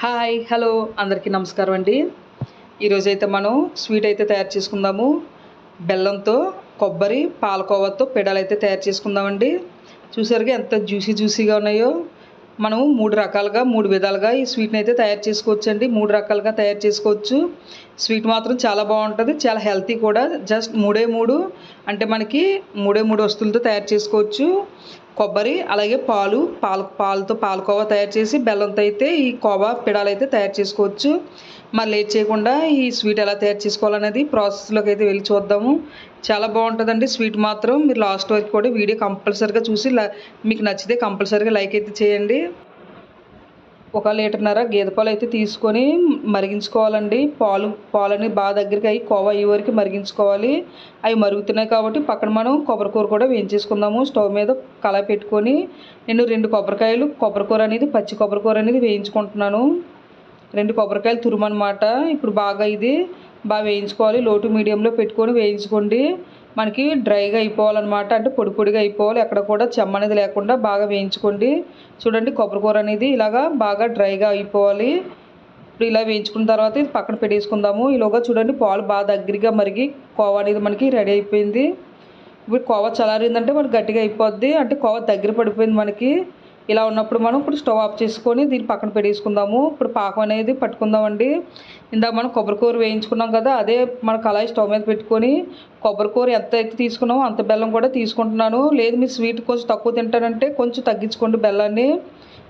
Hi hello అందరికీ నమస్కారం అండి. ఈరోజైతే మనం స్వీట్ అయితే తయారు చేసుకుందాము. బెల్లంతో కొబ్బరి పాలకోవాతో పెడాలు అయితే తయారు చేసుకుందామండి. చూసారుగా ఎంత జ్యూసీ జ్యూసీగా ఉన్నాయో. మనం మూడు రకాలుగా మూడు విధాలుగా ఈ స్వీట్ని అయితే తయారు చేసుకోవచ్చు అండి మూడు రకాలుగా తయారు చేసుకోవచ్చు. స్వీట్ మాత్రం చాలా బాగుంటుంది చాలా హెల్తీ కూడా. జస్ట్ మూడే మూడు అంటే మనకి మూడే మూడు వస్తువులతో తయారు చేసుకోవచ్చు. కొబ్బరి అలాగే పాలు పాల పాలతో పాలకోవా తయారు చేసి బెల్లంతో అయితే ఈ కోవా పిడాలు అయితే తయారు చేసుకోవచ్చు. మరి లేట్ చేయకుండా ఈ స్వీట్ ఎలా తయారు చేసుకోవాలనేది ప్రాసెస్లోకి అయితే వెళ్ళి చూద్దాము. చాలా బాగుంటుందండి స్వీట్ మాత్రం. మీరు లాస్ట్ వరకు కూడా వీడియో కంపల్సరీగా చూసి మీకు నచ్చితే కంపల్సరీగా లైక్ అయితే చేయండి. ఒక లీటర్న్నర గేదె పాలు అయితే తీసుకొని మరిగించుకోవాలండి. పాలు పాలని బాగా దగ్గరికి అవి కోవ అయ్యే వరకు మరిగించుకోవాలి. అవి మరుగుతున్నాయి కాబట్టి పక్కన మనం కొబ్బరికూర కూడా వేయించేసుకుందాము. స్టవ్ మీద కళాయి పెట్టుకొని నేను రెండు కొబ్బరికాయలు కొబ్బరికూర అనేది పచ్చి కొబ్బరికూర అనేది వేయించుకుంటున్నాను. రెండు కొబ్బరికాయలు తురుమనమాట ఇప్పుడు బాగా ఇది బాగా వేయించుకోవాలి. లోటు మీడియంలో పెట్టుకొని వేయించుకోండి. మనకి డ్రైగా అయిపోవాలన్నమాట. అంటే పొడి పొడిగా అయిపోవాలి. ఎక్కడ కూడా చెమ్మ అనేది లేకుండా బాగా వేయించుకోండి. చూడండి కొబ్బరికూర అనేది ఇలాగా బాగా డ్రైగా అయిపోవాలి. ఇప్పుడు ఇలా వేయించుకున్న తర్వాత ఇది పక్కన పెట్టేసుకుందాము. ఈలోగా చూడండి పాలు బాగా దగ్గరగా మరిగి కోవా అనేది మనకి రెడీ అయిపోయింది. ఇప్పుడు కోవా చలారిందంటే మనకి గట్టిగా అయిపోద్ది. అంటే కోవా దగ్గర పడిపోయింది మనకి. ఇలా ఉన్నప్పుడు మనం ఇప్పుడు స్టవ్ ఆఫ్ చేసుకొని దీన్ని పక్కన పెట్టేసుకుందాము. ఇప్పుడు పాకం అనేది పట్టుకుందామండి. ఇందాక మనం కొబ్బరికూర వేయించుకున్నాం కదా అదే మన కళాయి స్టవ్ మీద పెట్టుకొని కొబ్బరికూర ఎంత అయితే తీసుకున్నామో అంత బెల్లం కూడా తీసుకుంటున్నాను. లేదు మీరు స్వీట్ కొంచెం తక్కువ తింటానంటే కొంచెం తగ్గించుకోండి బెల్లాన్ని.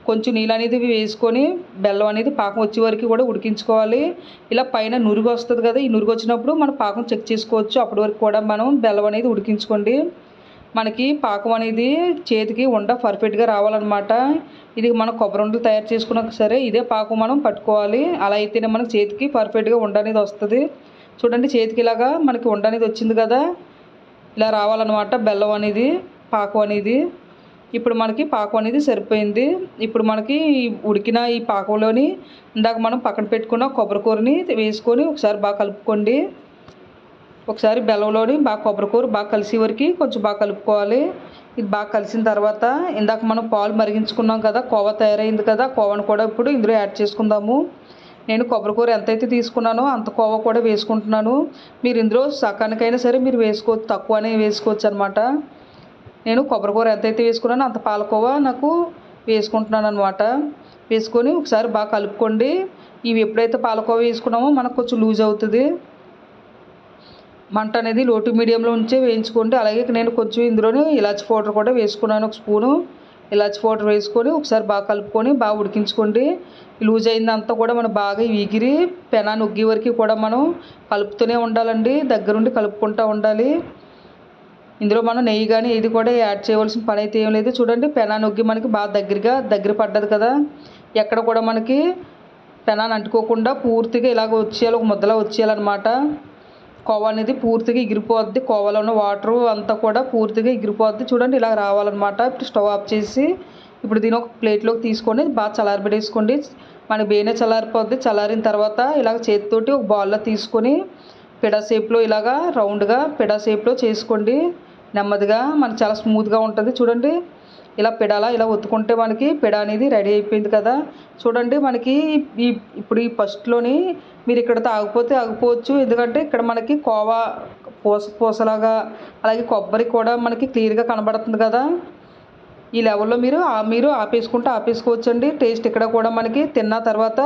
కొంచెం నీళ్ళు అనేది వేసుకొని బెల్లం అనేది పాకం వచ్చే వరకు కూడా ఉడికించుకోవాలి. ఇలా పైన నురుగు వస్తుంది కదా ఈ నురుగు వచ్చినప్పుడు మనం పాకం చెక్ చేసుకోవచ్చు. అప్పటి వరకు కూడా మనం బెల్లం అనేది ఉడికించుకోండి. మనకి పాకం అనేది చేతికి ఉండ పర్ఫెక్ట్గా రావాలన్నమాట. ఇది మనం కొబ్బరి ఉండలు తయారు చేసుకున్నాక సరే ఇదే పాకం మనం పట్టుకోవాలి. అలా అయితేనే మనకి చేతికి పర్ఫెక్ట్గా ఉండ అనేది వస్తుంది. చూడండి చేతికి ఇలాగా మనకి ఉండ అనేది వచ్చింది కదా. ఇలా రావాలన్నమాట బెల్లం అనేది పాకం అనేది. ఇప్పుడు మనకి పాకం అనేది సరిపోయింది. ఇప్పుడు మనకి ఉడికిన ఈ పాకంలోని ఇందాక మనం పక్కన పెట్టుకున్న కొబ్బరికూరని వేసుకొని ఒకసారి బాగా కలుపుకోండి. ఒకసారి బెల్లంలోని బాగా కొబ్బరికూర బాగా కలిసే వరకు కొంచెం బాగా కలుపుకోవాలి. ఇది బాగా కలిసిన తర్వాత ఇందాక మనం పాలు మరిగించుకున్నాం కదా కోవ తయారైంది కదా కోవాను కూడా ఇప్పుడు ఇందులో యాడ్ చేసుకుందాము. నేను కొబ్బరికూర ఎంతైతే తీసుకున్నానో అంత కోవా కూడా వేసుకుంటున్నాను. మీరు ఇందులో సకానికైనా సరే మీరు వేసుకోవచ్చు తక్కువనే వేసుకోవచ్చు అనమాట నేను కొబ్బరికూర ఎంతైతే వేసుకున్నానో అంత పాలకోవా నాకు వేసుకుంటున్నాను అనమాట వేసుకొని ఒకసారి బాగా కలుపుకోండి. ఇవి ఎప్పుడైతే పాలకోవా వేసుకున్నామో మనకు కొంచెం లూజ్ అవుతుంది. మంట అనేది లోటు మీడియంలో ఉంచే వేయించుకోండి అలాగే నేను కొంచెం ఇందులోనే ఇలాచి పౌడర్ కూడా వేసుకున్నాను ఒక స్పూను. ఇలాచి పౌడర్ వేసుకొని ఒకసారి బాగా కలుపుకొని బాగా ఉడికించుకోండి లూజ్ అయిందంతా కూడా మనం బాగా ఈగిరి పెనాన్ని ఉగ్గి వరకు కూడా మనం కలుపుతూనే ఉండాలండి. దగ్గరుండి కలుపుకుంటూ ఉండాలి. ఇందులో మనం నెయ్యి కానీ ఇది కూడా యాడ్ చేయవలసిన పని అయితే ఏం లేదు. చూడండి పెనాన్ని ఉగ్గి మనకి బాగా దగ్గరగా దగ్గర పడ్డది కదా. ఎక్కడ కూడా మనకి పెనాన్ని అంటుకోకుండా పూర్తిగా ఇలాగ వచ్చేయాలి ఒక ముద్దలా వచ్చేయాలన్నమాట. కోవా అనేది పూర్తిగా ఎగిరిపోద్ది. కోవాలో ఉన్న వాటర్ అంతా కూడా పూర్తిగా ఎగిరిపోద్ది. చూడండి ఇలా రావాలన్నమాట. ఇప్పుడు స్టవ్ ఆఫ్ చేసి ఇప్పుడు దీని ఒక ప్లేట్లోకి తీసుకొని బాగా చల్లారబెట్టేసుకోండి. మన బేనే చల్లారిపోద్ది. చల్లారిన తర్వాత ఇలాగ చేతితోటి ఒక బౌల్లో తీసుకొని పిడా షేప్లో ఇలాగా రౌండ్గా పిడా షేప్లో చేసుకోండి. నెమ్మదిగా మనకి చాలా స్మూత్గా ఉంటుంది. చూడండి ఇలా పెడాలా ఇలా ఒత్తుకుంటే మనకి పెడ అనేది రెడీ అయిపోయింది కదా. చూడండి మనకి ఈ ఇప్పుడు ఈ ఫస్ట్లోని మీరు ఇక్కడ తాగిపోతే ఆగిపోవచ్చు. ఎందుకంటే ఇక్కడ మనకి కోవా పూస పూసలాగా అలాగే కొబ్బరి కూడా మనకి క్లియర్గా కనబడుతుంది కదా. ఈ లెవెల్లో మీరు మీరు ఆపేసుకుంటే ఆపేసుకోవచ్చండి. టేస్ట్ ఇక్కడ కూడా మనకి తిన్న తర్వాత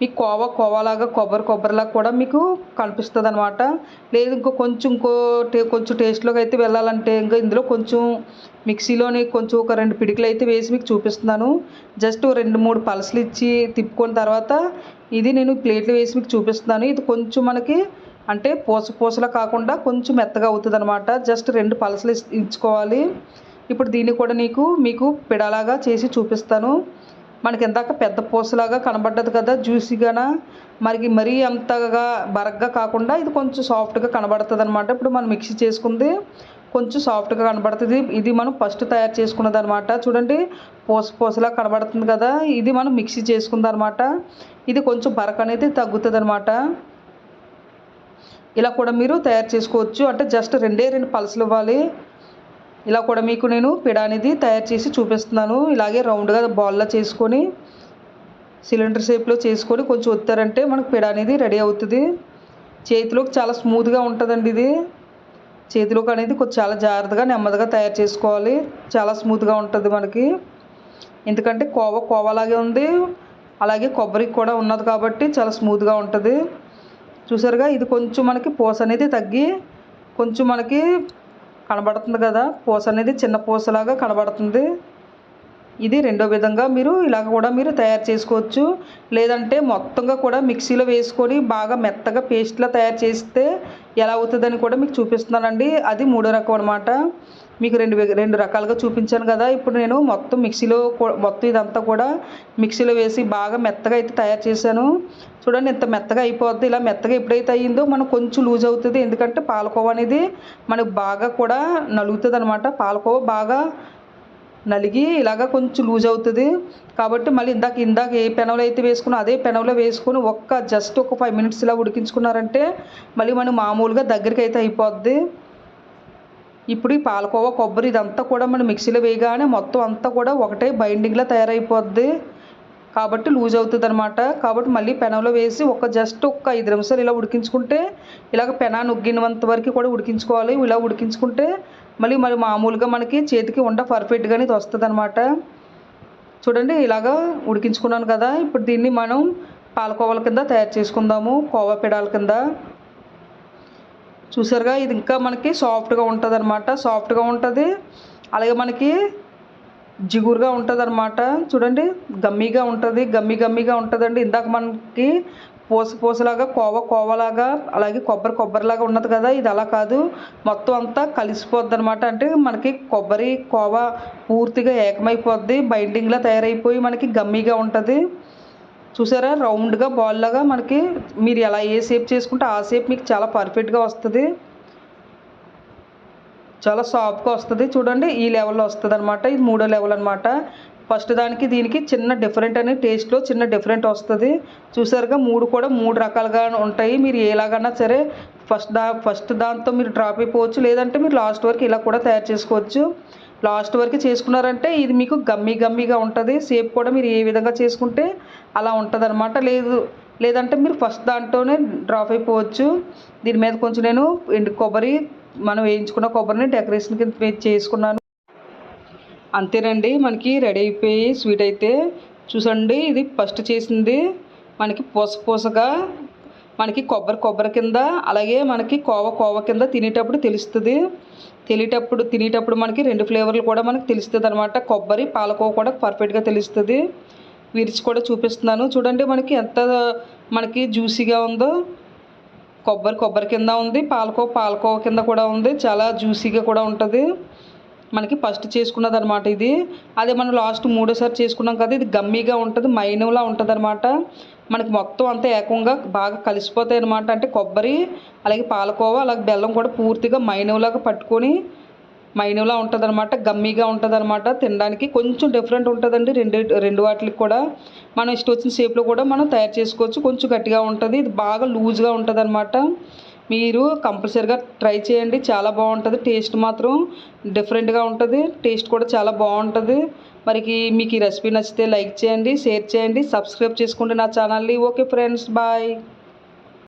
మీకు కోవా కోవాలాగా కొబ్బరి కొబ్బరిలాగా కూడా మీకు కనిపిస్తుంది అనమాట లేదు ఇంకో కొంచెం ఇంకో టే కొంచెం టేస్ట్లోకి అయితే వెళ్ళాలంటే ఇంకా ఇందులో కొంచెం మిక్సీలోని కొంచెం ఒక రెండు పిడికలు అయితే వేసి మీకు చూపిస్తున్నాను. జస్ట్ రెండు మూడు పలసలు ఇచ్చి తిప్పుకున్న తర్వాత ఇది నేను ప్లేట్లు వేసి మీకు చూపిస్తున్నాను. ఇది కొంచెం మనకి అంటే పూస పూసలా కాకుండా కొంచెం మెత్తగా అవుతుంది అనమాట జస్ట్ రెండు పలసలు ఇచ్చుకోవాలి. ఇప్పుడు దీన్ని కూడా నీకు మీకు పిడలాగా చేసి చూపిస్తాను. మనకి ఇందాక పెద్ద పూసలాగా కనబడ్డది కదా జ్యూసీగాన? మరి మరీ అంతగా బరగ్గా కాకుండా ఇది కొంచెం సాఫ్ట్గా కనబడుతుంది అనమాట ఇప్పుడు మనం మిక్సీ చేసుకుంది కొంచెం సాఫ్ట్గా కనబడుతుంది. ఇది మనం ఫస్ట్ తయారు చేసుకున్నది అనమాట చూడండి పూస పూసలా కనబడుతుంది కదా ఇది మనం మిక్సీ చేసుకుంది అనమాట ఇది కొంచెం బరక అనేది తగ్గుతుంది అనమాట ఇలా కూడా మీరు తయారు చేసుకోవచ్చు. అంటే జస్ట్ రెండే రెండు పలసలు ఇవ్వాలి. ఇలా కూడా మీకు నేను పిడ అనేది తయారు చేసి చూపిస్తున్నాను. ఇలాగే రౌండ్గా బాల్లా చేసుకొని సిలిండర్ షేప్లో చేసుకొని కొంచెం ఒత్తారంటే మనకు పిడ అనేది రెడీ అవుతుంది. చేతిలోకి చాలా స్మూత్గా ఉంటుందండి ఇది. చేతిలోకి అనేది కొంచెం చాలా జాగ్రత్తగా నెమ్మదిగా తయారు చేసుకోవాలి. చాలా స్మూత్గా ఉంటుంది మనకి. ఎందుకంటే కోవ కోవలాగే ఉంది. అలాగే కొబ్బరికి కూడా ఉన్నది కాబట్టి చాలా స్మూత్గా ఉంటుంది. చూసారుగా ఇది కొంచెం మనకి పూస అనేది తగ్గి కొంచెం మనకి కనబడుతుంది కదా పూస అనేది చిన్న పూసలాగా కనబడుతుంది. ఇది రెండో విధంగా మీరు ఇలాగ కూడా మీరు తయారు చేసుకోవచ్చు. లేదంటే మొత్తంగా కూడా మిక్సీలో వేసుకొని బాగా మెత్తగా పేస్ట్లా తయారు చేస్తే ఎలా అవుతుందని కూడా మీకు చూపిస్తున్నానండి. అది మూడో రకం అనమాట మీకు రెండు రెండు రకాలుగా చూపించాను కదా. ఇప్పుడు నేను మొత్తం మిక్సీలో మొత్తం ఇదంతా కూడా మిక్సీలో వేసి బాగా మెత్తగా అయితే తయారు చేశాను. చూడండి ఇంత మెత్తగా అయిపోద్ది. ఇలా మెత్తగా ఎప్పుడైతే అయ్యిందో మనం కొంచెం లూజ్ అవుతుంది. ఎందుకంటే పాలకోవ అనేది మనకు బాగా కూడా నలుగుతుంది అనమాట పాలకోవ బాగా నలిగి ఇలాగ కొంచెం లూజ్ అవుతుంది. కాబట్టి మళ్ళీ ఇందాక ఇందాక ఏ పెనవలో అయితే వేసుకున్నా అదే పెనవలో వేసుకొని ఒక్క జస్ట్ ఒక ఫైవ్ మినిట్స్ ఇలా ఉడికించుకున్నారంటే మళ్ళీ మనం మామూలుగా దగ్గరికి అయితే అయిపోద్ది. ఇప్పుడు ఈ పాలకోవా కొబ్బరి ఇదంతా కూడా మనం మిక్సీలో వేయగానే మొత్తం అంతా కూడా ఒకటే బైండింగ్లా తయారైపోద్ది. కాబట్టి లూజ్ అవుతుంది అనమాట కాబట్టి మళ్ళీ పెనంలో వేసి ఒక జస్ట్ ఒక ఐదు నిమిషాలు ఇలా ఉడికించుకుంటే ఇలాగ పెనా నొగ్గినంత వరకు కూడా ఉడికించుకోవాలి. ఇలా ఉడికించుకుంటే మళ్ళీ మరి మామూలుగా మనకి చేతికి ఉండ పర్ఫెక్ట్గా ఇది వస్తుంది అనమాట చూడండి ఇలాగా ఉడికించుకున్నాను కదా. ఇప్పుడు దీన్ని మనం పాలకోవల కింద తయారు చేసుకుందాము కోవా పిడాల కింద. చూసారుగా ఇది ఇంకా మనకి సాఫ్ట్గా ఉంటుంది అనమాట సాఫ్ట్గా ఉంటుంది. అలాగే మనకి జిగురుగా ఉంటుంది అనమాట చూడండి గమ్మీగా ఉంటుంది గమ్మి గమ్మిగా ఉంటుందండి. ఇందాక మనకి పూస పూసలాగా కోవ కోవలాగా అలాగే కొబ్బరి కొబ్బరిలాగా ఉన్నది కదా ఇది అలా కాదు. మొత్తం అంతా కలిసిపోద్ది అనమాట అంటే మనకి కొబ్బరి కోవ పూర్తిగా ఏకమైపోద్ది బైండింగ్లా తయారైపోయి మనకి గమ్మీగా ఉంటుంది. చూసారా? రౌండ్గా బాల్ లాగా మనకి మీరు ఎలా ఏ షేప్ చేసుకుంటే ఆ షేప్ మీకు చాలా పర్ఫెక్ట్గా వస్తుంది. చాలా సాఫ్ట్గా వస్తుంది. చూడండి ఈ లెవెల్లో వస్తుంది అనమాట ఇది మూడో లెవెల్ అనమాట ఫస్ట్ దానికి దీనికి చిన్న డిఫరెంట్ అనే టేస్ట్లో చిన్న డిఫరెంట్ వస్తుంది. చూసారుగా మూడు కూడా మూడు రకాలుగా ఉంటాయి. మీరు ఎలాగన్నా సరే ఫస్ట్ దా ఫస్ట్ దాంతో మీరు డ్రాప్ అయిపోవచ్చు. లేదంటే మీరు లాస్ట్ వరకు ఇలా కూడా తయారు చేసుకోవచ్చు. లాస్ట్ వరకు చేసుకున్నారంటే ఇది మీకు గమ్మీ గమ్మీగా ఉంటుంది. సేప్ కూడా మీరు ఏ విధంగా చేసుకుంటే అలా ఉంటుంది అనమాట లేదు లేదంటే మీరు ఫస్ట్ దాంట్లోనే డ్రాప్ అయిపోవచ్చు. దీని మీద కొంచెం నేను ఎండు కొబ్బరి మనం వేయించుకున్న కొబ్బరిని డెకరేషన్ కింద చేసుకున్నాను. అంతేనండి మనకి రెడీ అయిపోయి స్వీట్ అయితే చూసండి ఇది ఫస్ట్ చేసింది మనకి పూస పూసగా మనకి కొబ్బరి కొబ్బరి కింద అలాగే మనకి కోవ కోవ కింద తినేటప్పుడు తెలుస్తుంది. తెలియటప్పుడు తినేటప్పుడు మనకి రెండు ఫ్లేవర్లు కూడా మనకి తెలుస్తుంది అనమాట కొబ్బరి పాలకోవ కూడా పర్ఫెక్ట్గా తెలుస్తుంది. విరిచి కూడా చూపిస్తున్నాను. చూడండి మనకి ఎంత మనకి జ్యూసీగా ఉందో. కొబ్బరి కొబ్బరి కింద ఉంది పాలకోవ పాలకో కింద కూడా ఉంది చాలా జ్యూసీగా కూడా ఉంటుంది. మనకి ఫస్ట్ చేసుకున్నది అనమాట ఇది. అదే మనం లాస్ట్ మూడోసారి చేసుకున్నాం కదా ఇది గమ్మీగా ఉంటుంది మైనంలా ఉంటుంది అనమాట మనకి మొత్తం అంతా ఏకంగా బాగా కలిసిపోతాయి అనమాట అంటే కొబ్బరి అలాగే పాలకోవ అలాగే బెల్లం కూడా పూర్తిగా మైనంలాగా పట్టుకొని మైనంలా ఉంటుంది అనమాట గమ్మీగా ఉంటుంది అనమాట తినడానికి కొంచెం డిఫరెంట్ ఉంటుందండి. రెండు రెండు వాటికి కూడా మనం ఇష్టం వచ్చిన షేప్లో కూడా మనం తయారు చేసుకోవచ్చు. కొంచెం గట్టిగా ఉంటుంది. ఇది బాగా లూజ్గా ఉంటుంది అనమాట మీరు కంపల్సరీగా ట్రై చేయండి. చాలా బాగుంటుంది. టేస్ట్ మాత్రం డిఫరెంట్గా ఉంటుంది. టేస్ట్ కూడా చాలా బాగుంటుంది. మరికి మీకు ఈ రెసిపీ నచ్చితే లైక్ చేయండి షేర్ చేయండి సబ్స్క్రైబ్ చేసుకోండి నా ఛానల్ని ఓకే ఫ్రెండ్స్ బాయ్